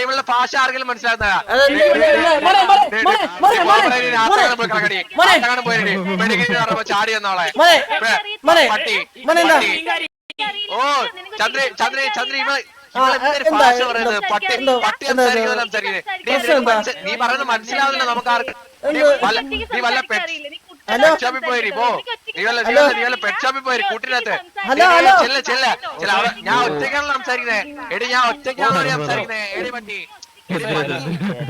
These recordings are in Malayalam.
ഇവളുടെ ഭാഷ ആർക്കെങ്കിലും മനസ്സിലാകുന്നതാ. ചാടി എന്നോളെ പട്ടി. ഓ ചന്ദ്രി ചന്ദ്രി ചന്ദ്രി ഇവിടെ? നീ പറയുന്നത് മനസ്സിലാവില്ല നമുക്ക് ആർക്കും. നീ വല്ല ഹലോ? ഷോപ്പിൽ പോയി പോ. നീ വല്ല നീ ഹലോ? വല്ല- നീ വല്ല പെറ്റ് ഷോപ്പിൽ പോയി കൂട്ടിനകത്ത്. Hello, hello? ചെല്ല ചെല്ല. ചെല്ല അവിടെ ഞാൻ എടി ഞാൻ ഒറ്റയ്ക്കാണല്ലോ സംസാരിക്കുന്നത് എടി പട്ടി. എടി പട്ടി.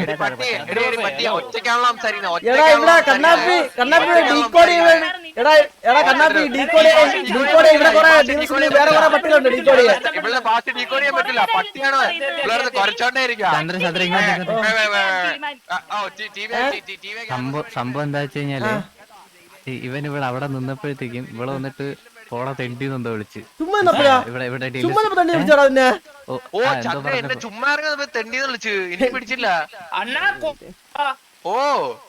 എടി പട്ടി. എടി എടി പട്ടി. ഒറ്റയ്ക്കാണല്ലോ സംസാരിക്കുന്നത് എടാ ഇവിടെ ഒറ്റയ്ക്കാണല്ലോ കണ്ണാപ്പി സംസാരിക്കുന്നത്. കണ്ണാപ്പി ഡീകോഡ് ചെയ്യാൻ എടാ എടാ കണ്ണാപ്പി ഡീകോഡ് ഡീകോഡ് ഇവിടെ കുറെ ഡീൽസിൽ വേറെ കുറെ പട്ടികളുണ്ട് ഡീകോഡ് ചെയ്യാൻ. ഇവിടെ ഡീകോഡ് ചെയ്യാൻ പറ്റില്ല. പട്ടിയാണ്. പിള്ളേർക്ക് കുറച്ചോണ്ടേ ഇരിക്കുക ചന്ദ്ര ചന്ദ്ര ഇങ്ങോട്ട് ഇങ്ങോട്ട്. സംഭവം സംഭവം എന്താ വെച്ച് കഴിഞ്ഞാൽ ഇവൻ ഇവിടെ അവിടെ നിന്നപ്പോഴത്തേക്കും ഇവിടെ വന്നിട്ട് പോടാ തെണ്ടി എന്തോ വിളിച്ച്. ചുമ്മാ നിന്നപ്പോഴാ ഇവിടെ ഇവിടെ ഡീൽ ചുമ്മാ നിന്നപ്പോ തന്നെ വിളിച്ചോടാ പിന്നെ ഓ ഓ ആ, എന്തോ ചന്ദ്ര എന്നെ പറഞ്ഞപ്പോ ചുമ്മാ ഇറങ്ങുന്ന തെണ്ടിന്ന് വിളിച്ച്. എനിക്ക് പിടിച്ചില്ല. അണ്ണാ കൊ- ആ, ഓ.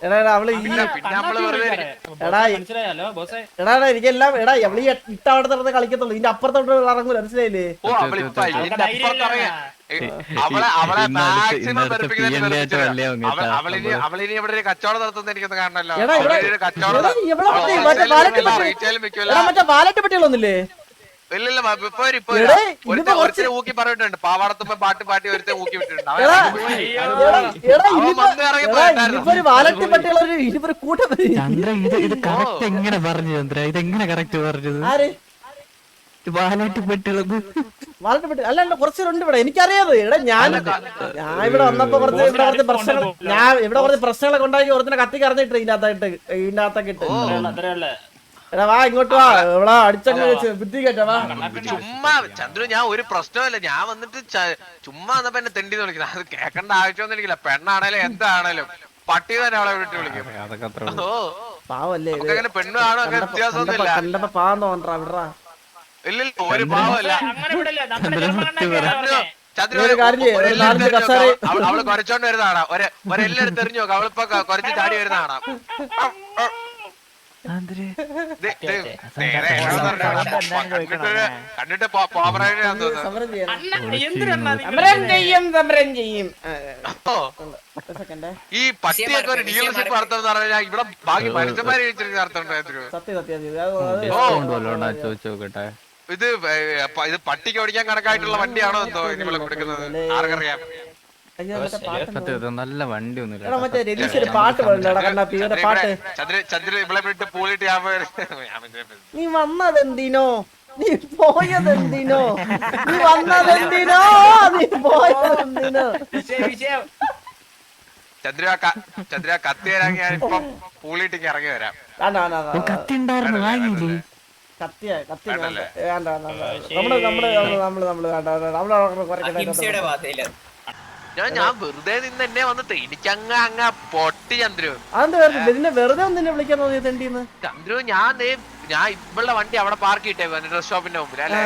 എടാ എടാ അവൾ ഈ എടാ മനസ്സിലായല്ലോ ബോസേ. എടാ എടാ എനിക്കെല്ലാം എടാ അവൾ ഈ ഇട്ട അവിടെ നടന്ന് കളിക്കത്തുള്ളൂ. ഇതിന്റെ അപ്പുറത്തോട്ട് ഇറങ്ങൂല മനസ്സിലായില്ലേ? ഓ അവളെ മാക്സിമം അവളിനി. അവളിനി ഇവിടെ ഒരു കച്ചവടം നടത്തുന്ന എനിക്കൊന്ന് കാണണല്ലോ കച്ചവടം മറ്റേ വാലറ്റ് ഇപ്പൊ വരും, എടേ, ഇതിപ്പോ ഒരുത്തൻ കുറച്ച് ഊക്കി പറഞ്ഞിട്ടുണ്ട്. പാട്ട് പാട്ടി ഒരുത്തൻ ഊക്കി വിട്ടിട്ടുണ്ട്. അവൻ എടാ ഇറങ്ങി പോയി. എടാ എടാ അവൻ ഇനിയിപ്പോ വന്ന് ഇറങ്ങി എടാ പോയിട്ടായിരുന്നു. ഇനിയിപ്പോ ഒരു വാലറ്റ് പട്ടികളൊരു ഇനിയിപ്പോ ഒരു കൂട്ടം വരും. ചന്ദ്ര ഇത് ഇത് കറക്റ്റ് എങ്ങനെ പറഞ്ഞു ചന്ദ്ര? ഇത് എങ്ങനെ കറക്റ്റ് പറഞ്ഞത്? ആര്? പെട്ടിളത് പെട്ടുള്ളത് വാലറ്റ് പട്ടി അല്ല അല്ല കുറച്ചുണ്ട് ഇവിടെ. എനിക്കറിയാത് എടാ ഞാൻ ഞാൻ ഇവിടെ വന്നപ്പോ കുറച്ച് ഇവിടെ കുറച്ച് പ്രശ്നങ്ങൾ ഞാൻ ഇവിടെ കുറച്ച് പ്രശ്നങ്ങളൊക്കെ ഉണ്ടാക്കി ഒരുത്തിനെ കത്തി കറഞ്ഞിട്ട് ഇതിനകത്തായിട്ട് ഇതിനകത്തൊക്കെ ഇതിന്റെ അകത്തൊക്കെ ഇട്ട് അത്രയുള്ള എടാ വാ ഇങ്ങോട്ട് വാ. ഇവിടെ അടിച്ചങ്ങ് ബുദ്ധി കേട്ടോ വാ. ചുമ്മാ ചന്ദ്രു ഞാൻ ഒരു പ്രശ്നമല്ല ഞാൻ വന്നിട്ട് ചുമ്മാ വന്നപ്പോ എന്നെ തെണ്ടി വിളിക്കുന്നത് അത് കേക്കണ്ട ആവശ്യമൊന്നും എനിക്കില്ല. പെണ്ണാണേലും എന്താണേലും. പട്ടി തന്നെ അവളെ വിട്ട് വിളിക്കും. ഓ. പാവല്ലേ അങ്ങനെ പെണ്ണ് ആണോ അങ്ങനെ വ്യത്യാസമൊന്നുമില്ല. കണ്ടപ്പോ പാവം തോന്നണ്ടാ വിടറാ. ഇല്ലില്ല ഒരു നോക്ക്. അവൾ കൊറച്ചോണ്ട് വരുന്നതാണ്? ഒരു നോക്ക്. അവളിപ്പോ ക- ചാടി വരുന്നതാണ്? കണ്ടിട്ട് സമരം സമരം ചെയ്യും സമരം ചെയ്യും. ആ, ഓ, ഒരു ഈ പട്ടിയൊക്കെ ഒരു ഡീലർഷിപ്പ് നടത്തുന്ന പറഞ്ഞാൽ ഇവിടെ ബാക്കി മനുഷ്യന്മാരെ നടത്തണ്ടോ ഇത് ഇത് പട്ടിക്ക് ഓടിക്കാൻ കണക്കായിട്ടുള്ള വണ്ടിയാണോ എന്തോ ഇനി കൊടുക്കുന്നത്? ആർക്കറിയാം. അയ്യോ, മറ്റേ ഇത് നല്ല വണ്ടി എടാ ഒന്നുമില്ല മറ്റേ രതീഷ് ഒരു പാട്ട് പാടില്ലടാ കണ്ടാ പിയുടെ പാട്ട്. നീ വന്നതെന്തിനോ? നീ പോയതെന്തിനോ? നീ വന്നതെന്തിനോ? നീ പോയതെന്തിനോ? ചന്ദ്ര ക- ചന്ദ്ര കത്തി തരാൻ ഞാൻ ഇപ്പം പൂളിട്ടിക്ക് ഇറങ്ങി വരാം. കത്തി ഉണ്ടായിരുന്നു വാങ്ങിയില്ലേ? കത്തിയ കത്തി വേണ്ട? വേണ്ട. നമ്മൾ നമ്മൾ നമ്മൾ നമ്മൾ നമ്മൾ വേണ്ട നമ്മൾ അവിടെ കുറെ കിടക്കട്ടെ. ഞാൻ ഞാൻ വെറുതെ നിന്ന് എന്നെ വന്നിട്ട് അങ്ങ് അങ്ങ പൊട്ടി ചന്ദ്രു. അതെന്ത് വെറുതെ ഒന്നിനെ വിളിക്കാൻ തെണ്ടിന്ന് ചന്ദ്രു ഞാൻ ഞാൻ ഇവളുടെ വണ്ടി അവിടെ പാർക്ക് ചെയ്തേ ഡ്രസ് ഷോപ്പിന്റെ മുമ്പിൽ അല്ലെ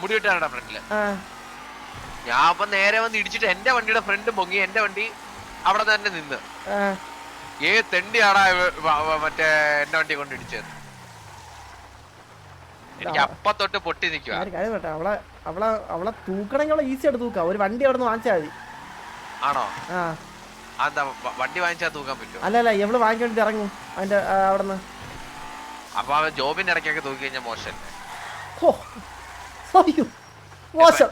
മുടി വെട്ടാനുടെ ഫ്രണ്ടിൽ ഞാൻ അപ്പൊ നേരെ വന്ന് ഇടിച്ചിട്ട് എന്റെ വണ്ടിയുടെ ഫ്രണ്ട് പൊങ്ങി എന്റെ വണ്ടി അവിടെ തന്നെ നിന്ന്. ഏ തെണ്ടിയാടാ മറ്റേ എന്റെ വണ്ടി കൊണ്ട് ഇടിച്ചത്. എനിക്ക് അപ്പ തൊട്ട് പൊട്ടി നിൽക്കുക അവളെ അവളെ അവളെ തൂക്കണമെങ്കിൽ അവളെ ഈസി ആയിട്ട് തൂക്കാം. ഒരു വണ്ടി അവിടെ നിന്ന് വാങ്ങിച്ചാൽ മതി. ആണോ? ആ. അതെന്താ വണ്ടി വാങ്ങിച്ചാ തൂക്കാൻ പറ്റുമോ അല്ല അല്ല എവൾ വാങ്ങിക്കൊണ്ട് ഇറങ്ങും. അതിന്റെ ആ, അവിടുന്ന്. അപ്പൊ അവൻ ജോബിന്റെ ഇടയ്ക്കൊക്കെ തൂക്കി കഴിഞ്ഞാൽ മോശം അയ്യോ, മോശം.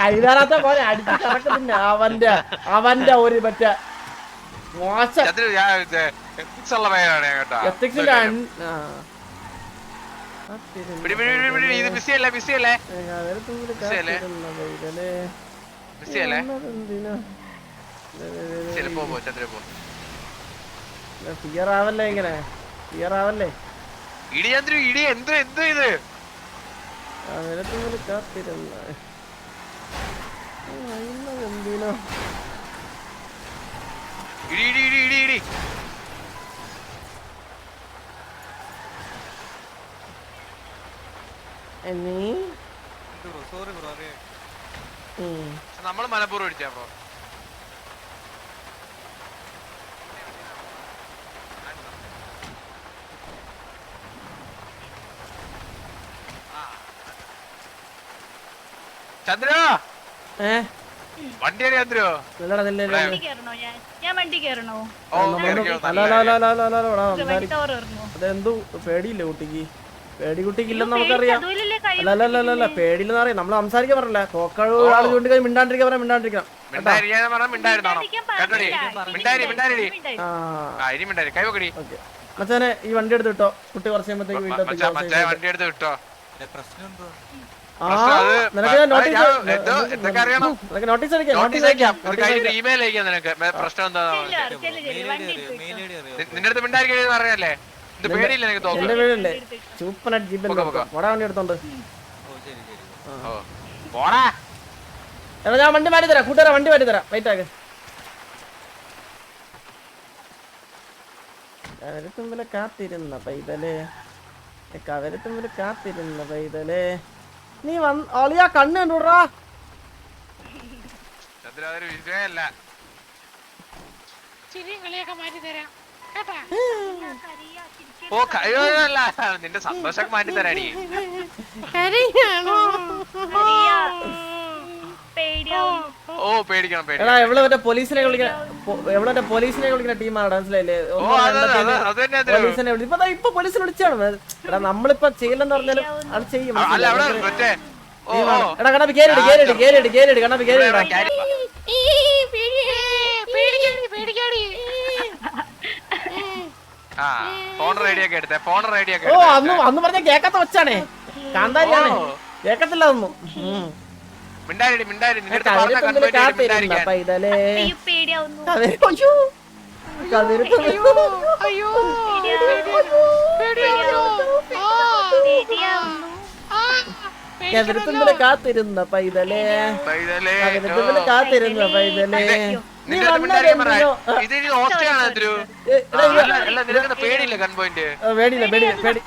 അതിനകത്ത് പോലെ അടിച്ച് അവന്റെ അവന്റെ ഒരു മറ്റേ മോശം ഫിയർ ആവല്ലേ ഇങ്ങനെ? ഫിയർ ആവല്ലേ? ഇടി ചന്ദ്രു ഇടി എന്തോ എന്തോ ഇത്? അവരത്തുമ്പിൽ കാത്തിരുന്ന എന്തിനോ ഇടി ഇടി ഇടി ഇടി ഇടി. എന്നീ? ഉം. നമ്മൾ മനപ്പൂർവം ഇടിച്ചാ ബ്രോ ചന്ദ്രു? വണ്ടി ചന്ദ്രു? ഞാൻ വണ്ടി കയറണോ അതെന്തു? പേടിയില്ലേ കുട്ടിക്ക്? പേടി കുട്ടിക്ക് ഇല്ലെന്ന് നമുക്കറിയാം. അല്ല അല്ല അല്ല അല്ല പേടിയില്ലെന്ന് അറിയാം നമ്മൾ സംസാരിക്കാൻ പറഞ്ഞില്ല? തോക്കൾ ആൾ ചൂണ്ടി കഴിഞ്ഞ് മിണ്ടാണ്ടിരിക്കാൻ പറയാം മിണ്ടാണ്ടിരിക്കണം. മച്ചാനെ ഈ വണ്ടി എടുത്ത് വിട്ടോ? കുട്ടി കുറച്ച് കഴിയുമ്പോഴത്തേക്ക് നോട്ടീസ് അടിക്കാം നിന്റെ അടുത്ത് മിണ്ടായിരിക്കും അറിയാല്ലേ എന്റെ തോന്നുന്നു വീടല്ലേ സൂപ്പറായിട്ട് ജീപ്പൻ. വട വണ്ടി എടുത്തോണ്ട്. ഞാൻ വണ്ടി മാറ്റി തരാം. കൂട്ടുകാരെ വണ്ടി മാറ്റി തരാം. വെയിറ്റ് ആക്ക്. കവരത്തുമ്പിൽ കാത്തിരുന്ന പൈതലേ. ഏ, കവരത്തുമ്പിൽ കാത്തിരുന്ന പൈതലേ. നീ വന്ന് അളിയാ കണ്ണ് കണ്ടുവിടാ ചന്ദ്ര അതൊരു വിഷയമല്ല ഓ കഴിവല്ല നിന്റെ സന്തോഷമൊക്കെ മാറ്റി തരാടി ഓ പേടിക്കണം എടാ പേടിക്കണം എവിടെ മറ്റേ പോലീസിനെ വിളിക്കണ എവിടെ മറ്റേ പോലീസിനെ വിളിക്കുന്ന ടീമാണ് മനസ്സിലായില്ലേ. പോലീസിനെ വിളി- ഇപ്പൊ ദാ ഇപ്പൊ പോലീസിനെ വിളിച്ചാണ് എടാ നമ്മളിപ്പോ ചെയ്യില്ലെന്ന് പറഞ്ഞാലും അത് ചെയ്യും അല്ല അവിടെ മനസ്സിലായോ? മറ്റേ ഓ ഓ എടാ കണ്ണാപ്പി കണ്ണാപ്പി ഇവിടെ കേറിടാ കാര്യം- ആ ഫോൺ റേഡിയോ ഒക്കെ എടുത്തേ ഫോൺ റേഡിയോ ഒക്കെ ഓ അന്ന് അന്ന് പറഞ്ഞ കേക്കാത്ത ഒച്ചാണേ. കാന്താരിയാണ്. കേക്കത്തില്ല ഒന്നും മിണ്ടാരി മിണ്ടാരി നിന്റെ അടുത്ത് പറഞ്ഞ തുമ്പിൽ കൺവേർട്ട് കാത്തിരുന്ന? പൈതലേ അയ്യോ പേടിയാവുന്നു. കവര് അയ്യോ. കവര് തുമ്പിൽ പേടിയാവുന്നു. കവര് തുമ്പിൽ കാത്തിരുന്ന? പൈതലേ ഇത് എന്തൊരു? നിനക്ക് പേടിയില്ല കൺ പോയിന്റ് ആ, പേടിയില്ല പേടിയില്ല പേടി.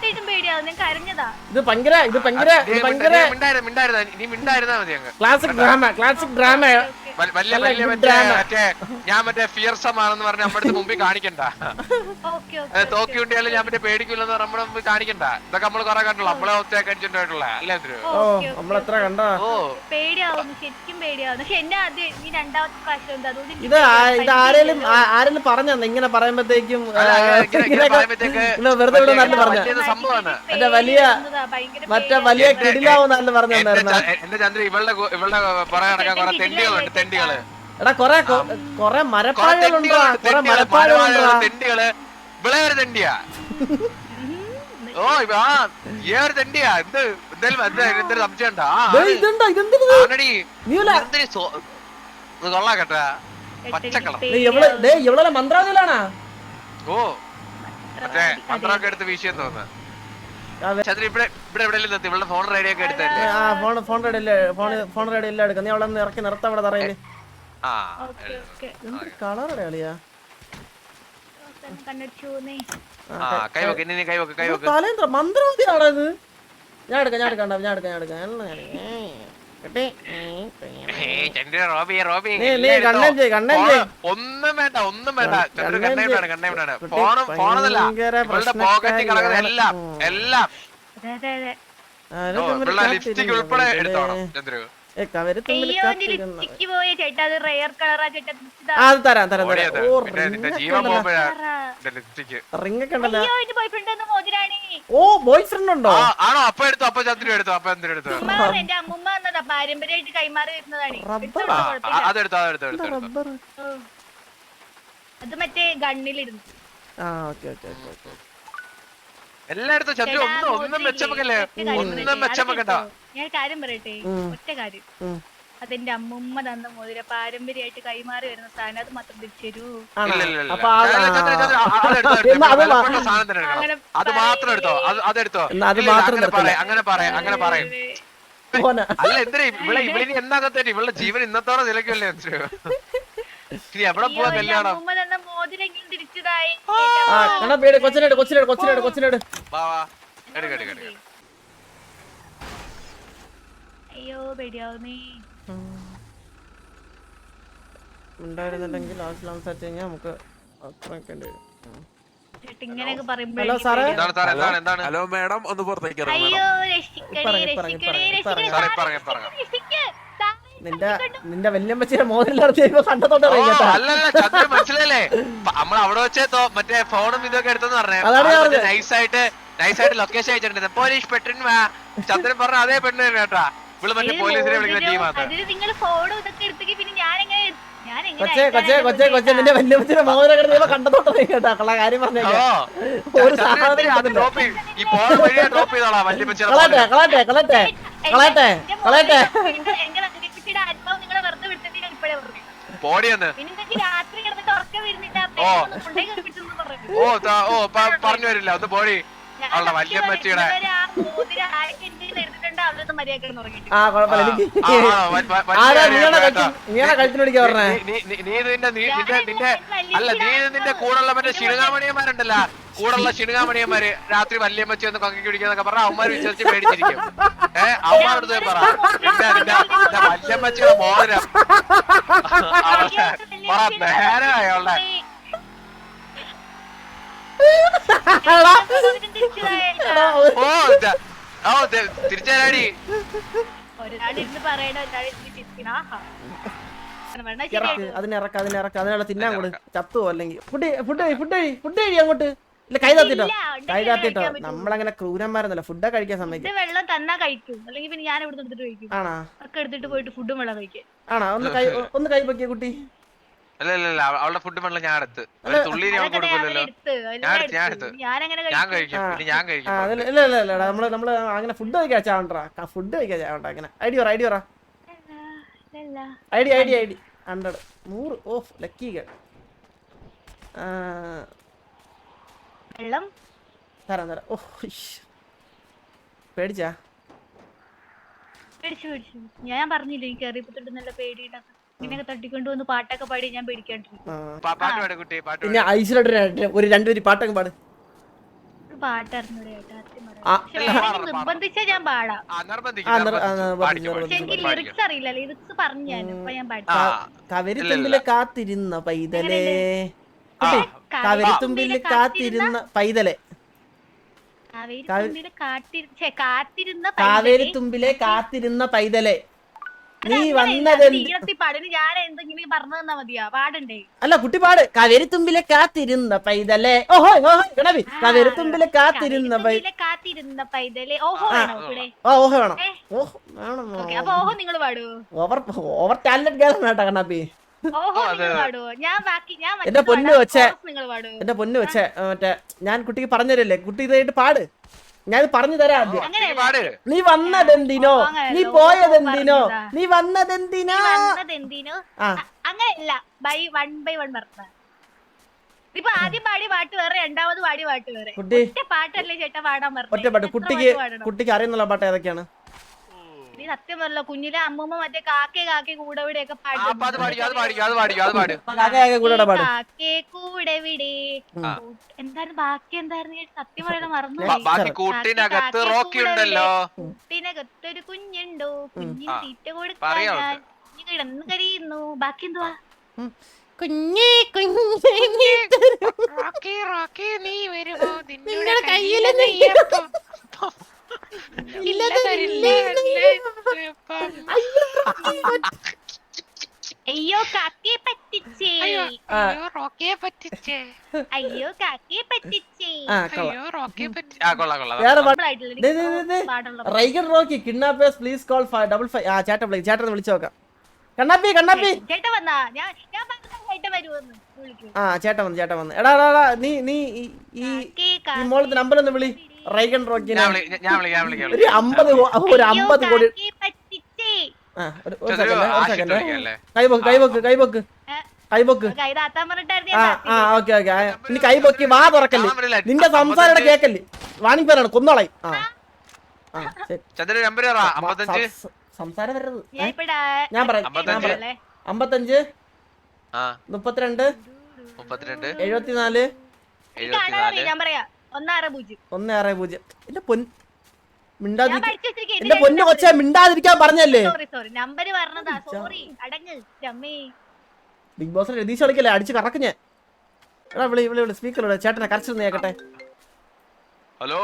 ഇത് ഭയങ്കര ഇത് ഭയങ്കര മിണ്ടായിരുന്നു നീ മിണ്ടായിരുന്നാ മതി അങ്ങ്. ക്ലാസിക് ഡ്രാമ ക്ലാസിക് ഡ്രാമ വലിയ നല്ല വലിയ മറ്റേ ഞാൻ മറ്റേ ഫിയർസമാണെന്ന് പറഞ്ഞ നമ്മുടെ അടുത്ത് മുമ്പിൽ കാണിക്കണ്ട. തോക്കി കുട്ടിയാലും ഞാൻ മറ്റേ പേടിക്കില്ലെന്ന് പറഞ്ഞ നമ്മുടെ മുമ്പിൽ കാണിക്കണ്ട. ഇതൊക്കെ നമ്മൾ കുറെ കണ്ടല്ലോ നമ്മളെ ഒത്തേക്ക് അടിച്ചിട്ടുള്ള അല്ലേ നമ്മളെത്ര കണ്ടാ? ഓ. പേടിയാവുന്നു ശരിക്കും പേടിയാവുന്നു. പക്ഷെ എന്നെ അത് ഈ രണ്ടാമത്തെ പ്രാവശ്യം ഇത് ഇത് ആരേലും ആരെങ്കിലും പറഞ്ഞു ഇങ്ങനെ പറയുമ്പോഴത്തേക്കും ഇങ്ങനെ- ഇങ്ങനെ പറയുമ്പത്തേക്ക് വെറുതെ ഇവിടെ നല്ല പറഞ്ഞു. മറ്റേ വലിയ മറ്റേ വലിയ പേടിയാവുന്നു. കിടിലാവുന്നല്ല പറഞ്ഞു എന്റെ എന്റെ ചന്ദ്ര ഇവളുടെ ഇവളുടെ പുറകെ നടക്കാൻ കുറെ തെണ്ടികളുണ്ട്. തെണ്ടികൾ എടാ കൊറേ കൊറേ മരപ്പാഴുകളുണ്ടാ കൊറേ മരപ്പാഴുകളുണ്ടാ ഒരു തെണ്ടിയാ. ഓ ആ ഏ ഒരു തെണ്ടിയാ. എന്ത് എന്തായാലും എന്താ സംശയം ഉണ്ടോ കൊള്ളാം കേട്ടാ എവളെ മന്ത്രാദിലാണാ ഓ മറ്റേ മന്ത്രമൊക്കെ എടുത്ത് വീശിയെന്ന് തോന്നുന്നു. ഫോൺ റേഡിയോ ഒക്കെ എടുത്തല്ലേ ആ ഫോൺ ഫോൺ റെഡി അല്ലേ? ഫോൺ ഫോൺ റെഡി എല്ലാം എടുക്കാം. നീ അവിടെ ഇറക്കി നിർത്താം അവിടെ തറയിൽ ആ ഓക്കെ ഓക്കെ. എന്ത് കളറടെ കളിയാ? മന്ത്രം ഞാൻ എടുക്കാം ഞാൻ എടുക്കാം ഞാൻ എടുക്കാം ഞാൻ എടുക്കാം. റോബി റോബി. ഒന്നും വേണ്ട ഒന്നും വേണ്ട. ചന്ദ്ര കണ്ണേടാണ് കണ്ണേ ചെയ്യ്. വേണം കണ്ണേ വേണം കുട്ടി ഫോണും ഫോണതല്ല ഇവളുടെ പോക്കറ്റിൽ കിടക്കുന്ന എല്ലാം എല്ലാം. ലിപ്സ്റ്റിക് ഉൾപ്പെടെ എടുത്തോണം ചന്ദ്രു? അത് തരാം തരാം ഓടിയത് തരാം. ഓ റിംഗ് ഒക്കെ ഉണ്ടല്ലോ. ഓ ബോയ് ഫ്രണ്ട് ഉണ്ടോ? ആ ആണോ? അപ്പൊ എടുത്തു അപ്പൊ ചന്ദ്രു എടുത്തു അപ്പൊ എന്തിനു എടുത്തു. ഉമ്മ എന്റെ അമ്മുമ്മ എന്നതാ പാരമ്പര്യമായിട്ട് കൈമാറി വരുന്നതാണ്. ആ, കുഴപ്പമില്ല. ആ, അതെടുത്തു അതെടുത്തു എടുത്തു എടുത്തു റബ്ബർ ഓ. അത് മറ്റേ ഗണ്ണിലിടുന്നു. ആ ഓക്കെ ഓക്കെ ഓക്കെ ഓക്കെ. എല്ലായിടത്തും ചന്ദ്രു ഒന്നും ഒന്നും? മെച്ചമൊക്കല്ലേ ഒന്നും മെച്ചമൊക്കണ്ട. ഞാൻ കാര്യം പറയട്ടെ. ഒറ്റ കാര്യം. അതെന്റെ അമ്മുമ്മ തന്ന മോതിര പാരമ്പര്യമായിട്ട് കൈമാറി വരുന്ന സാധനം അത് മാത്രം തിരിച്ചു എടുത്തോ. അത് മാത്രം എടുത്തോ. അത് അതെടുത്തോ എന്നാ അത് ഇല്ല, ഇല്ല, മാത്രം അങ്ങനെ നിർത്തില്ല. പറയാം അങ്ങനെ പറയാം അങ്ങനെ പറയും. പോന അല്ല എന്തിനാ ഇവിടെ ഇവളിനി എന്നാകത്തേറ്റ് ഇവളുടെ ജീവൻ ഇന്നത്തോടെ നിലയ്ക്കല്ലേ ഇനി എവിടെ പോവാ കല്യാണം? അമ്മുമ്മ തന്ന മോതിരെങ്കിലും തിരിച്ചതായി. ആ കണ്ണ പേട് കൊച്ചിനെട് കൊച്ചിനെട് കൊച്ചിനെട് കൊച്ചിനെട് വാ വാ എടുക്ക എടുക്ക എടുക്ക അയ്യോ പേടിയാവുന്നേ. ഉണ്ടായിരുന്നില്ലെങ്കിൽ ലാസ്റ്റ് സംസാരിച്ചു കഴിഞ്ഞാൽ നമുക്ക് അത്രക്കേണ്ടി വരും. ഹലോ സാറേ? എന്താണ് എന്താണ് എന്താണ്? ഹലോ മാഡം ഒന്ന് പുറത്തേക്ക്. നിന്റെ നിന്റെ വല്യമ്മച്ചിയുടെ മോഹൻലാൽ കണ്ടത്തോട്ട് മനസ്സിലല്ലേ നമ്മൾ അവിടെ വെച്ച് തോ- മറ്റേ ഫോണും ഇതൊക്കെ എടുത്തെന്ന് പറഞ്ഞു. നൈസ് ആയിട്ട് പറഞ്ഞത്. നൈസായിട്ട് നൈസായിട്ട് ലൊക്കേഷൻ അയച്ചിട്ടുണ്ട്. പോലീസ് പെട്ടെന്ന് വാ. ചന്ദ്രൻ പറഞ്ഞ അതേ പെണ്ണ് തന്നെ കേട്ടാ. ഇവൾ മറ്റേ പോലീസിനെ വിളിക്കുന്ന അതിന് നിങ്ങൾ ഫോണും ഇതൊക്കെ എടുത്തെങ്കിൽ പിന്നെ ഞാൻ എങ്ങനെ ഞാൻ എങ്ങനെ കൊച്ചേ കൊച്ചേ കൊച്ചേ കൊച്ചേ? നിന്റെ കിടന്ന് കേട്ടാ കാര്യം പറഞ്ഞേ ഒരു സാധനം. ഡ്രോപ്പ് ചെയ്യും. ഈ പോണ വഴിയാ ഡ്രോപ്പ് ചെയ്തോളാം വല്യ ആത്മാവ് നിങ്ങളെ വെറുതെ വിട്ടിട്ട് ഞാൻ ഇപ്പോഴേ പറഞ്ഞു പോടിയെന്ന്. രാത്രി കിടന്നിട്ട് ഉറക്കം വരുന്നില്ല ഓ. പറഞ്ഞു ഓ വരില്ല ഒന്ന് പോടി. അവളുടെ വല്യമ്മച്ചിയുടെ- ആ കുഴപ്പമില്ല എനിക്ക് ആരാ. കഴിച്ചു നീയാണോ കഴിച്ചിട്ട് പിടിക്കാൻ പറഞ്ഞേ? നീ- നിന്റെ നിന്റെ അല്ല നീ നിന്റെ കൂടെയുള്ള മറ്റേ ശിനുകാമണിയന്മാരുണ്ടല്ല കൂടുള്ള ശിനുകാമണിയന്മാര് രാത്രി വല്യമ്മച്ചി ഒന്ന് കൊങ്ങി കുടിക്കുന്നൊക്കെ പറഞ്ഞ അവന്മാര് വിശ്വസിച്ച് പേടിച്ചിരിക്കും. ഏഹ് അവന്മാരോട് പറ. നിന്റെ നിന്റെ വല്യമ്മച്ചിയുടെ മോതിരം. പറ നേരെ അവളുടെ? ഓ ഓ ദ- തിരിച്ചേരാടി. ഒരാളിരുന്ന് പറയണ ഒരാളിരുന്ന് ചിരിക്കണ. ആഹാ. വേണ്ട, ഇറക്ക് അതിനെ ഇറക്ക് അതിനെ ഇറക്ക്. അതിനുള്ള തിന്നാൻ കൂടെ ചത്തു അല്ലെങ്കിൽ ഫുഡ് ഫുഡ് ഫുഡ് കഴി ഫുഡ് കഴി അങ്ങോട്ട്. ഇല്ല കൈ താത്തിട്ടോ. കൈ താത്തിട്ടോ. നമ്മളങ്ങനെ ക്രൂരന്മാരെന്നല്ല ഫുഡ് കഴിക്കാൻ സമയത്ത് ആണോ വെള്ളം തന്നാ കഴിക്കും. അല്ലെങ്കിൽ പിന്നെ ഞാൻ ഇവിടെ എടുത്തിട്ട് കഴിക്കും. ആണോ? ഒക്കെ എടുത്തിട്ട് പോയിട്ട് ഫുഡും വെള്ളം കഴിക്കും ആണോ? ഒന്ന് കൈ ഒന്ന് കൈ പൊക്കിയ കുട്ടി. അല്ല അല്ല അല്ല അവളുടെ ഫുഡ് വെള്ളം ഞാൻ എടുത്ത്. ഒരു തുള്ളി ഞാൻ കൊടുക്കില്ലല്ലോ ഞാൻ എടുത്ത്, ഞാൻ എടുത്ത്. ഞാൻ കഴിക്കും. പിന്നെ ഞാൻ കഴിക്കും. ആ അതിൽ ഇല്ല ഇല്ല ഇല്ല നമ്മൾ നമ്മൾ അങ്ങനെ ഫുഡ് കഴിക്കാൻ ചാവണ്ടാ ഫുഡ് കഴിക്കാൻ ചാവണ്ട അങ്ങനെ. ഐഡി പറ ഐഡി പറ. ID ID ID. ഹൺഡ്രഡ് നൂറ്. ഓഫ് ലക്കി വെള്ളം? തരാം തരാം. ഓ. പേടിച്ചാ? പേടിച്ചു പേടിച്ചു. ഞാൻ പറഞ്ഞില്ലേ എനിക്ക് അറിയപ്പെട്ടിട്ട് നല്ല പേടിയുണ്ടാക്കും ഇങ്ങനെയൊക്കെ തട്ടിക്കൊണ്ട് വന്ന് പാട്ടൊക്കെ പാടി ഞാൻ പേടിക്കാണ്ടിരിക്കും. പാട്ട് പാട് കുട്ടി പാട്ട് പിന്നെ ഐശ്വര്യ ഒരു രണ്ടുപേര് പാട്ടൊക്കെ പാട്. ഒരു പാട്ടായിരുന്നു ചേട്ടാ സത്യം പറയാം. ആ. പക്ഷെ വേണമെങ്കിൽ നിർബന്ധിച്ചാ ഞാൻ പാടാം. ആ നിർബന്ധിക്കും ആ, നിർ- ആ, നിർബന്ധിക്കും. നിർബന്ധിക്കും, പാടിക്കോ, പക്ഷെ എനിക്ക് പാടിക്കോ. ലിറിക്സ് അറിയില്ല ലിറിക്സ് പറഞ്ഞു ഞാൻ അപ്പൊ ഞാൻ പാടി ആ, കവരിത്തുമ്പിൽ കാത്തിരുന്ന പൈതലേ. ആ, കവരിത്തുമ്പിൽ കാത്തിരുന്ന പൈതലേ. കാവേരി തുമ്പിൽ കാത്തിരി ഛെ, കാത്തിരുന്ന കാവേരിത്തുമ്പിലെ കാത്തിരുന്ന പൈതലെ. നീ വന്നത് അല്ല കുട്ടി പാട്. കവരുത്തുമ്പിലെ കാത്തിരുന്ന പൈതലെ. ഓഹോ ഓഹോ കണവി കാവേരിത്തുമ്പിലെ കാത്തിരുന്ന കാത്തിരുന്ന പൈതലെ. ഓഹോ ഓഹോ വേണം. ഓഹോ വേണം ഓഹോ നിങ്ങൾ പാടൂ. ഓവർ ഓവർ ടാലന്റ് ഗേൾ കേട്ടോ കണ്ണാപ്പി ഓഹോ അതെ, നിങ്ങൾ ഞാൻ ബാക്കി ഞാൻ എന്റെ പൊന്നു വെച്ചേ. എന്റെ പൊന്നു വെച്ചേ മറ്റേ ഞാൻ കുട്ടിക്ക് പറഞ്ഞുതരല്ലേ? കുട്ടി ഇതായിട്ട് പാട്. ഞാൻ പറഞ്ഞു തരാം ആദ്യം. നീ വന്നത് നീ വന്നതെന്തിനോ. നീ പോയത് പോയതെന്തിനോ? നീ വന്നതെന്തിനോ? വന്നത് എന്തിനോ ആ. അങ്ങനെയല്ല. ബൈ വൺ ബൈ വൺ പറഞ്ഞ ഇപ്പൊ ആദ്യം പാട്ട് വേറെ രണ്ടാമത് പാട്ട് വേറെ. കുട്ടി. ഒറ്റ പാട്ടല്ലേ ചേട്ടാ പാടാൻ പറഞ്ഞത് ഒറ്റ പാട്ട് കുട്ടിക്ക് കുട്ടിക്ക് അറിയുന്നുള്ള പാട്ട് ഏതൊക്കെയാണ്? നീ സത്യം പറഞ്ഞല്ലോ കുഞ്ഞിലെ അമ്മൂമ്മ മറ്റേ കാക്കേ കാക്കേ കൂടെ വിടെയൊക്കെ ആ, അപ്പൊ അത് പാടിക്കോ അത് പാടിക്കോ അത് പാടിക്കോ അത് പാട്. കാക്കയൊക്കെ കൂടെ പാട്. കാക്കേ കൂടെ വിടെ. എന്തായിരുന്നു ബാക്കി എന്തായിരുന്നു? സത്യം പറയണ മറന്നു ബാക്കി കൂട്ടിനകത്ത് റോക്കി ഉണ്ടല്ലോ. കൂട്ടിനകത്തൊരു കുഞ്ഞുണ്ടോ? കുഞ്ഞിന് തീറ്റ കൊടുക്കാൻ കിടന്ന് കരയുന്നു. ബാക്കി എന്തുവാ? കുഞ്ഞേ കുഞ്ഞേ റോക്കി റോക്കി നീ വരുമോ? നിങ്ങളുടെ കയ്യിൽ അയ്യോ കാക്കയെ പറ്റിച്ചേ. അയ്യോ റോക്കയെ പറ്റിച്ചേ. അയ്യോ കാക്കയെ പറ്റിച്ചേ. അയ്യോ റോക്കയെ പറ്റിച്ചേ. ആ കൊള്ളാം കൊള്ളാം. വേറെ പാട്ട് സിമ്പിളായിട്ടുള്ള ദേ, ദേ, ദേ, ദേ. Rigour Rocky kidnappers please call five double five. ആ ചേട്ടൻ വിളിക്കും ചേട്ടൻ വിളിച്ചു നോക്കാം. കണ്ണാപ്പി കണ്ണാപ്പി. ചേട്ടൻ വന്നാ? ഞാൻ ഞാൻ ആ ചേട്ടൻ വന്നു ചേട്ടൻ വന്നു. എടാ എടാ, നീ നീ ഈ- ഈ കാക്കേ ഈ മോളത്തെ നമ്പർ ഒന്ന് വിളി. റൈഗൻ റോക്കിനെ ഞാൻ വിളിക്കാം വിളിക്കാം ഒരു അമ്പത് ഒരു അമ്പത് കോടി കൈവക്ക് കൈവക്ക് ആ ഒരു ഒരു സെക്കൻഡ് ഒരു ആശിട്ട് സെക്കൻഡ് വിളിക്കാല്ലേ? കൈബൊക്ക് കൈബൊക്ക് കൈബൊക്ക് ഏ, കൈബൊക്ക് കൈ താത്താൻ പറഞ്ഞിട്ടായിരുന്നു ആ ഞാൻ ആ താത്തിയത്. Okay okay. ഇനി കൈബൊക്കി വാ തുറക്കല്ലേ? നിന്റെ സംസാരം കേക്കല്ലേ? വാണിംഗ് പേരാണ് കൊന്നോളായി. ആ. സംസാരം വരരുത്. ഞാൻ ഏ? ഇപ്പടാ ഞാൻ പറയാം. അമ്പത്തഞ്ച്. മുപ്പത്തിരണ്ട്. എഴുപത്തിനാല്. ഞാൻ പറയാ. ഒന്ന് ആറ് പൂജ്യം. എന്റെ പൊൻ ഞാൻ മിണ്ടാതിരിക്ക പഠിച്ചു വെച്ചിരിക്കുക എന്റെ പൊന്നു കൊച്ചെ മിണ്ടാതിരിക്കാൻ പറഞ്ഞല്ലേ? സോറി സോറി നമ്പർ പറഞ്ഞതാ. സോറി അടങ്ങ് രമ്മേ. ബിഗ് ബോസ് രതീഷ് കളിക്കല്ലേ? അടിച്ച് കറക്ക് ഞാൻ. എടാ വിളി വിളി വിളി. സ്പീക്കർ ചേട്ടനെ കരച്ചിരുന്ന് കേക്കട്ടെ. ഹലോ?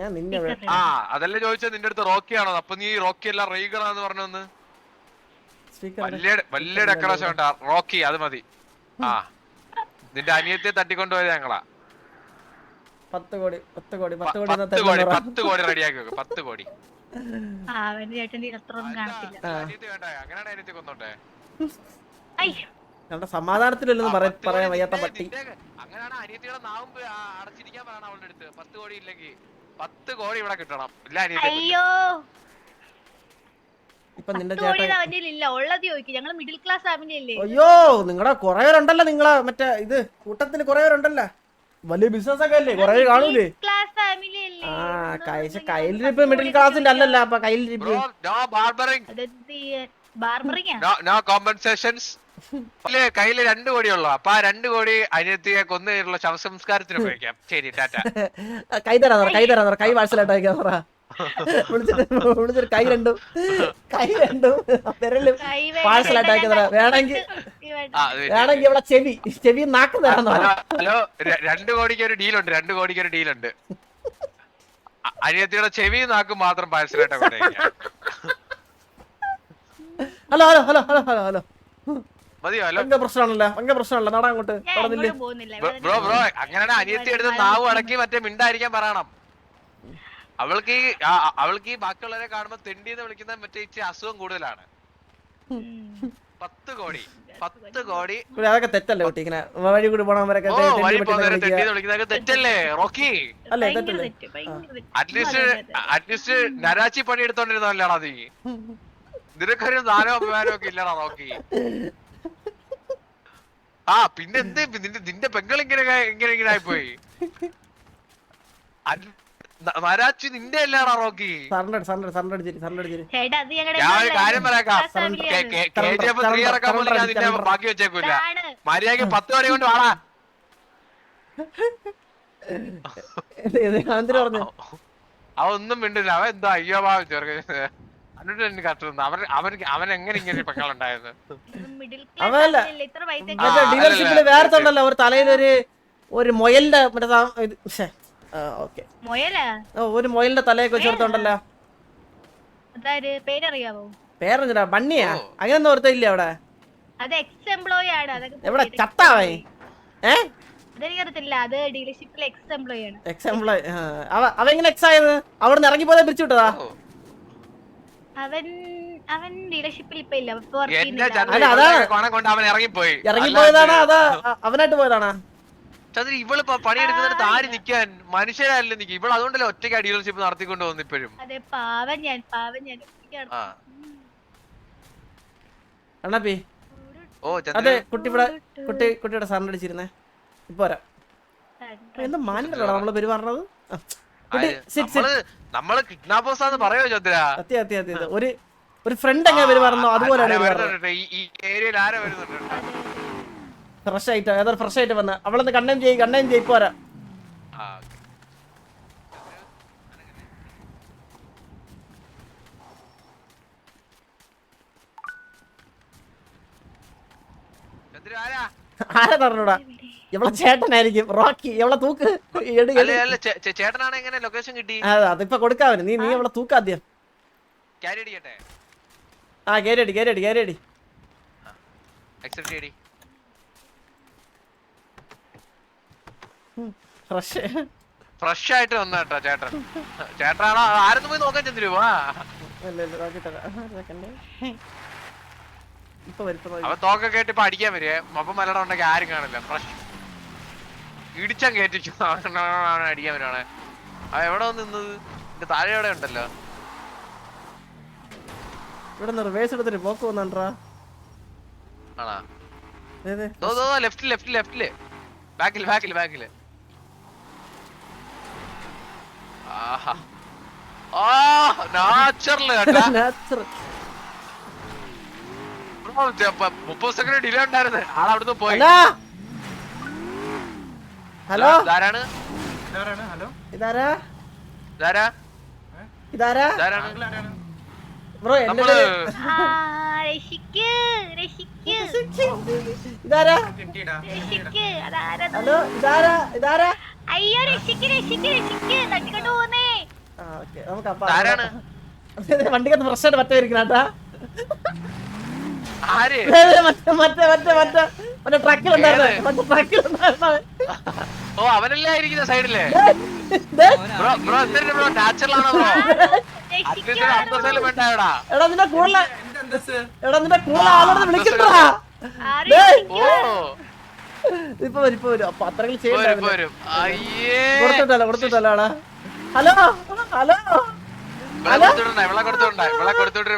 ഞാൻ നിന്നെ ആ അതല്ലേ ചോദിച്ചത്? നിന്റെ അടുത്ത് റോക്കി ആണോ? അപ്പൊ നീ റോക്കി അല്ല റീഗറാന്ന് പറഞ്ഞൊന്ന്. സ്പീക്കർ വലിയ വലിയ ഡെക്കറേഷൻ റോക്കി അത് മതി. ആ. നിന്റെ അനിയത്തെ തട്ടിക്കൊണ്ടുപോയത് ഞങ്ങളാ. പത്ത് കോടി പത്ത് കോടി പത്ത് കോടി പത്ത് കോടി. പത്ത് കോടി റെഡിയാക്കി വെക്കും പത്ത് കോടി. ഞങ്ങളുടെ സമാധാനത്തിലല്ലെന്ന് പറയാൻ വയ്യാത്ത പട്ടി. അങ്ങനെയാണ് അനിയത്തിയുടെ നാവും പോയി ആ- അടച്ചിരിക്കാൻ പറയണം അവളുടെ അടുത്ത്. പത്ത് കോടി ഇല്ലെങ്കിൽ പത്ത് കോടി ഇവിടെ കിട്ടണം. ഇല്ല അനിയത്തി അയ്യോ. ഇപ്പൊ നിന്റെ ചേട്ടൻ അല്ലേ? അയ്യോ നിങ്ങളുടെ കൊറേ പേരുണ്ടല്ലോ നിങ്ങളെ മറ്റേ ഇത് കൂട്ടത്തിൽ കൊറേ പേരുണ്ടല്ലോ. വലിയ ബിസിനസ് ഒക്കെ അല്ലേ? കൊറേ കാണൂലേ? ആ കൈസ കയ്യിലിരിപ്പ് മിഡിൽ ക്ലാസിന്റെ അല്ലല്ല അപ്പൊ കയ്യിലിരിപ്പ്. നോ കോമ്പൻസേഷൻസ് കയ്യിൽ കയ്യിൽ രണ്ട് കോടിയുള്ളൂ. അപ്പൊ ആ രണ്ടു കോടി അനിയത്തിയെ കൊന്നു ശവസംസ്കാരത്തിന് ഉപയോഗിക്കാം. ശരി ടാറ്റ. കൈ തരാ കൈ തരാ കൈ വാട്സലായിട്ട് അയക്കാൻ പറ വിളിച്ചിട്ട് കൈ രണ്ടും കൈ രണ്ടും വിരലും പാഴ്സലായിട്ട് അയക്കാൻ വേണമെങ്കിൽ ആ, അത് വെച്ച്. വേണമെങ്കിൽ ഇവിടെ ചെവി ചെവി നാക്ക് തരാന്ന് ഹലോ രണ്ടു കോടിക്ക് ഒരു ഡീലുണ്ട് രണ്ടു കോടിക്ക് ഒരു ഡീലുണ്ട് അനിയത്തിയുടെ ചെവി നാക്കും മാത്രം പാഴ്സലായിട്ട് hello hello hello hello hello hello. Bro bro അങ്ങനെ അങ്ങനെയാണ് അനിയത്തി എടുത്ത് നാവ് അടക്കി മറ്റേ മിണ്ടായിരിക്കാൻ പറയണം. അവൾക്ക് ഈ അവൾക്ക് ഈ ബാക്കിയുള്ളവരെ കാണുമ്പോ തെണ്ടി എന്ന് വിളിക്കുന്ന മറ്റേ ഇച്ചിരി അസുഖം കൂടുതലാണ്. പത്ത് കോടി പത്ത് കോടി. അതൊക്കെ തെറ്റല്ലേ കുട്ടി? ഇങ്ങനെ വഴി കൂടി പോണവരൊക്കെ തെറ്റല്ലേ റോക്കി? അല്ലേ തെറ്റല്ലേ? അറ്റ്ലീസ്റ്റ് അറ്റ്ലീസ്റ്റ് നരാച്ചി പണി എടുത്തോണ്ടിരുന്നല്ലേടാ നീ? നിനക്കൊരു നാലോ അഭിമാനോ ഒക്കെ ഇല്ലടാ റോക്കി. ആ പിന്നെ എന്ത്? നിന്റെ നിന്റെ പെങ്ങൾ ഇങ്ങനെ ഇങ്ങനെ ഇങ്ങനെ ആയിപ്പോയി. ന- നിന്റെ അല്ലാടാ റോക്കി. ഞാൻ ഒരു കാര്യം പറയാം family കെ ആണ്. ജി എഫ് ത്രീ ഇറക്കാൻ പോലും ഞാൻ നിന്നെ ബാക്കി വെച്ചേക്കൂല. മര്യാദയ്ക്ക് പത്ത് മണി കൊണ്ട് വാടാ. ഒന്നും മിണ്ടില്ല. അവൻ എന്താ അയ്യോ ഭാവം ചെറുക്കൻ. എന്നിട്ട് കട്ടുന്നു അവൻ അവൻ അവൻ എങ്ങനെ ഇങ്ങനെ മറ്റേ വേറെ ഒരു തലയിൽ ഒരു ഒരു മൊയലിന്റെ മറ്റേ ഓക്കെ. ഓ ഒരു മൊയലിന്റെ തലയൊക്കെ പേരറിയാവോ? പേരെന്തിനാ ബണ്ണിയാ? അങ്ങനെ ഒന്നും ഓർത്ത ഇല്ല അവിടെ? എവിടെ. ചത്താവേ ഏ? എക്സ് ആയത് അവിടെ ഇറങ്ങി പോയാൽ പിരിച്ചു വിട്ടതാ അവൻ അവൻ ഡീലർഷിപ്പിൽ ഇപ്പൊ ഇല്ല ഇപ്പൊ work എന്റെ ചെയ്യുന്നില്ല. ചന്ദ്രൻ അല്ല, അതാണ്. ഇവളുടെ കൊണം കൊണ്ട് അവൻ ഇറങ്ങിപ്പോയി. ഇറങ്ങി പോയതാണോ അതാ അവനായിട്ട് പോയതാണാ? ചന്ദ്രൻ ഇവൾ പ- പണിയെടുക്കുന്നിടത്ത് ആര് നിക്കാൻ? മനുഷ്യരല്ല നിക്കും? ഇവൾ അതുകൊണ്ടല്ലേ ഒറ്റയ്ക്ക് ഡീലർഷിപ്പ് നടത്തിക്കൊണ്ട് പോകുന്നു ഇപ്പോഴും. അതെ പാവം ഞാൻ പാവം ഞാൻ. അണ്ണാപ്പി. ഓ അതെ കുട്ടി ഇവിടെ കുട്ടി കുട്ടിയുടെ സാറിന് അടിച്ചിരുന്നേ. ഇപ്പൊ വരാം. എന്താ മാനിട്ടല്ലോ നമ്മൾ നമ്മൾ പറയോ ചന്ദ്ര. ഒരു ഒരു ഫ്രണ്ട് എങ്ങനെ പെരുമാറുന്നോ അതുപോലെയാണ് ആരാ ഈ ഈ ഏരിയയിൽ ആരാ വരുന്നുണ്ട്? ഫ്രഷ് ആയിട്ട് ഏതൊരു ഫ്രഷ് ആയിട്ട് വന്ന. അവളൊന്ന് കണ്ണയും ചെയ്യും കണ്ണയും ചെയ്യും പോരാ ആരാ? പറഞ്ഞൂടാ? ഇവളെ ചേട്ടനായിരിക്കും. റോക്കി ഇവളെ തൂക്ക്. ചേട്ടനാണ് എങ്ങനെ ലൊക്കേഷൻ കിട്ടി? അതിപ്പോ കൊടുക്കാവന് നീ നീ അവളെ തൂക്ക് ആദ്യം. അടിക്കട്ടെ? ആ കേരടി കേരടി കേരടി അക്സെപ്റ്റ് ചെയ്യടി. ഫ്രഷ് ഫ്രഷ് ആയിട്ട് വന്ന കേട്ടോ ചേട്ടൻ. ചേട്ടനാണോ? ആരെന്ന് പോയി നോക്കാൻ ചെന്നിരുവാ അവൻ തോക്കൊക്കെ കേട്ട് ഇപ്പൊ അടിക്കാൻ വരിക മൊപ്പം മലട ഉണ്ടെങ്കിൽ ആരും കാണില്ല. ഫ്രഷ് ഇടിച്ചാൻ കേട്ടിച്ചു അടിക്കാൻ വരുവാണ് അവ എവിടെ വന്ന് നിന്നത്? എന്റെ താഴെ എവിടെ ഉണ്ടല്ലോ? ഇവിടെ നിന്ന് റിവേഴ്സ് എടുത്തിട്ട് പോക്ക് വന്നാണ്ടാ ആണോ? ലെഫ്റ്റ് ലെഫ്റ്റ് ലെഫ്റ്റിൽ ബാക്കിൽ ബാക്കിൽ ബാക്കിൽ ആഹാ ആ നാച്ചുറൽ കേട്ടാ നാച്ചുറൽ ബ്രോ, ചെ- പ- മുപ്പത് സെക്കൻഡ് ഡിലേ ഉണ്ടായിരുന്നു. ആൾ അവിടുന്ന് പോയി. ഹലോ? ഹലോ? ഇതാരാണ്? ഇതാരാ? ഇതാരാ? ഇതാരാ? ഇതാരാണ്? ബ്രോ എന്റെ ഇതാരാ? ഹലോ ഇതാരാ? ഇതാരാ? അയ്യോ രക്ഷിക്ക് രക്ഷിക്ക് രക്ഷിക്ക്. തട്ടിക്കൊണ്ട് പോകുന്നേ ആ, okay. നമുക്ക് അപ്പൊ ആരാണ്? വണ്ടിക്കകത്ത് പ്രശ്നമായിട്ട് മറ്റേ ഇരിക്കണാട്ടാ ആര്? മറ്റേ മറ്റേ മറ്റേ മറ്റേ. മറ്റേ ട്രക്കിലുണ്ടായിരുന്നേ മറ്റേ ട്രക്കിലുണ്ടായിരുന്നേ ഓ അവനല്ലേ ഇരിക്കുന്ന സൈഡിൽ? ദേ, ബ്രോ ബ്രോ എന്തിനു ബ്രോ? നാച്ചുറൽ ആണോ ബ്രോ? രക്ഷിക്ക് അത്യാവശ്യം അന്തസ്സല്ലേ വേണ്ടായടാ. എടാ നിന്റെ കൂടുതൽ എടാ നിന്റെ കൂടുതൽ ആളോട് വിളിക്കണ്ടാ ആരും ദേ, ഓ. ഇപ്പൊ വരും ഇപ്പൊ വരും. അപ്പൊ കൊടുത്തിട്ടല്ലോ ഹലോ ഹലോ.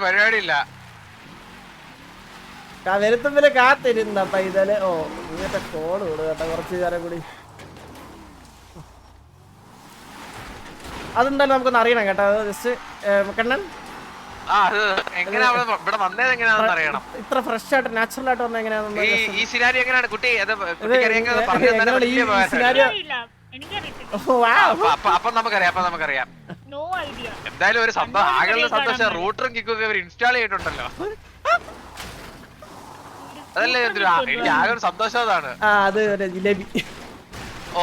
പരിപാടിയില്ല. വരുത്തുമ്പിൽ കാത്തിരുന്ന പൈതൽ. ഓ ഇങ്ങനത്തെ കോൾ കൊടു കേട്ടോ കുറച്ച് നേരം കൂടി. അതെന്തായാലും നമുക്കൊന്ന് അറിയണം കേട്ടോ. ജസ്റ്റ് കണ്ണൻ? ഇത്ര ഫ്രഷ് ആയിട്ട് നാച്ചുറൽ ആയിട്ട് വന്ന എങ്ങനെയാണെന്ന് ഈ സിനാരി എങ്ങനെയാണ്? കുട്ടി അത്. അപ്പൊ നമുക്കറിയാം അപ്പൊ നമുക്കറിയാം. നോ ഐഡിയ എന്തായാലും ഒരു സംഭവം അറിയാൻ സന്തോഷം റൂട്ടറും കിക്കും ഒക്കെ ഇവർ ഇൻസ്റ്റാൾ ചെയ്തിട്ടുണ്ടല്ലോ. അതല്ലേ എനിക്ക് ആകെ ഒരു സന്തോഷം അതാണ്. ആ അത് ഒരു ഓ